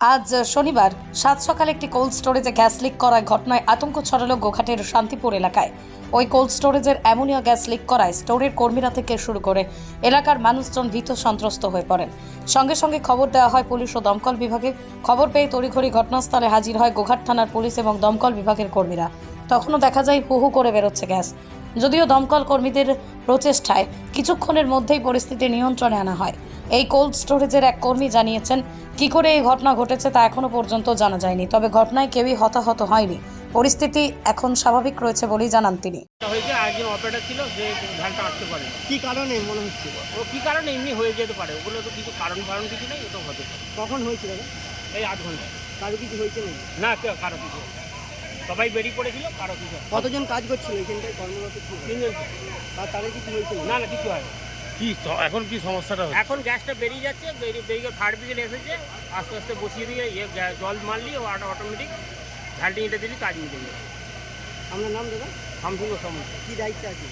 আজ শনিবার, সাত সকালে একটি কোল্ড স্টোরেজে গ্যাস লিক করায় ঘটনায় আতঙ্ক ছড়ালো গোঘাটের শান্তিপুর এলাকায়। ওই কোল্ড স্টোরেজের অ্যামোনিয়া গ্যাস লিক করায় স্টোরের কর্মীরা থেকে শুরু করে এলাকার মানুষজন ভীত সন্ত্রস্ত হয়ে পড়েন। সঙ্গে সঙ্গে খবর দেওয়া হয় পুলিশ ও দমকল বিভাগে। খবর পেয়ে তড়িঘড়ি ঘটনাস্থলে হাজির হয় গোঘাট থানার পুলিশ এবং দমকল বিভাগের কর্মীরা। তখনও দেখা যায় হু হু করে বেরোচ্ছে গ্যাস। যদিও দমকল কর্মীদের প্রচেষ্টায়, কিছুক্ষণের মধ্যেই পরিস্থিতি নিয়ন্ত্রণে আনা হয়। এই কোল্ড স্টোরেজের এক কর্মী জানিয়েছেন কি করে এই ঘটনা ঘটেছে তা এখনও পর্যন্ত জানা যায়নি। তবে ঘটনায় কেউই হতাহত হয়নি। পরিস্থিতি এখন স্বাভাবিক রয়েছে বলেই জানান তিনি। এটা হয়েছে একজন অপারেটর ছিল যে পারে কি কারণে মনে হচ্ছে? ও কী কারণে এমনি হয়ে যেতে পারে? ওগুলো তো কিছু কারণ কারণ কিছু নেই ওটা হতে পারে কখন হয়েছিল দাদা এই আধ ঘণ্টা। কারও কিছু হয়েছে না কেউ কারও কিছু সবাই বেরিয়ে পড়েছিল কারও কিছু কতজন কাজ করছিল এখানটায় কর্মরত ছিল? তিনজন আর তাদের কিছু হয়েছিল না না কিছু হয় কি এখন কি সমস্যাটা হচ্ছে? এখন গ্যাসটা বেরিয়ে যাচ্ছে বেরিয়ে বেরিয়ে ফায়ার ব্রিগেড এসেছে আস্তে আস্তে বসিয়ে দিয়ে ইয়ে জল মারলি অটোমেটিক ঝালটি দিলি কাজ মিটে যাবে আপনার নাম দাদা? সামসুঙ্গ সমস্যা কি দায়িত্ব আছে?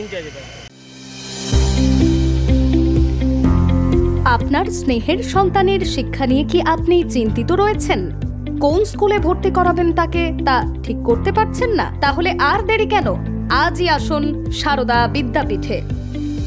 ইনচার্জ আপনার স্নেহের সন্তানের শিক্ষা নিয়ে কি আপনি চিন্তিত রয়েছেন? কোন স্কুলে ভর্তি করাবেন তাকে তা ঠিক করতে পারছেন না? তাহলে আর দেরি কেন? আজই আসুন সারদা বিদ্যাপীঠে।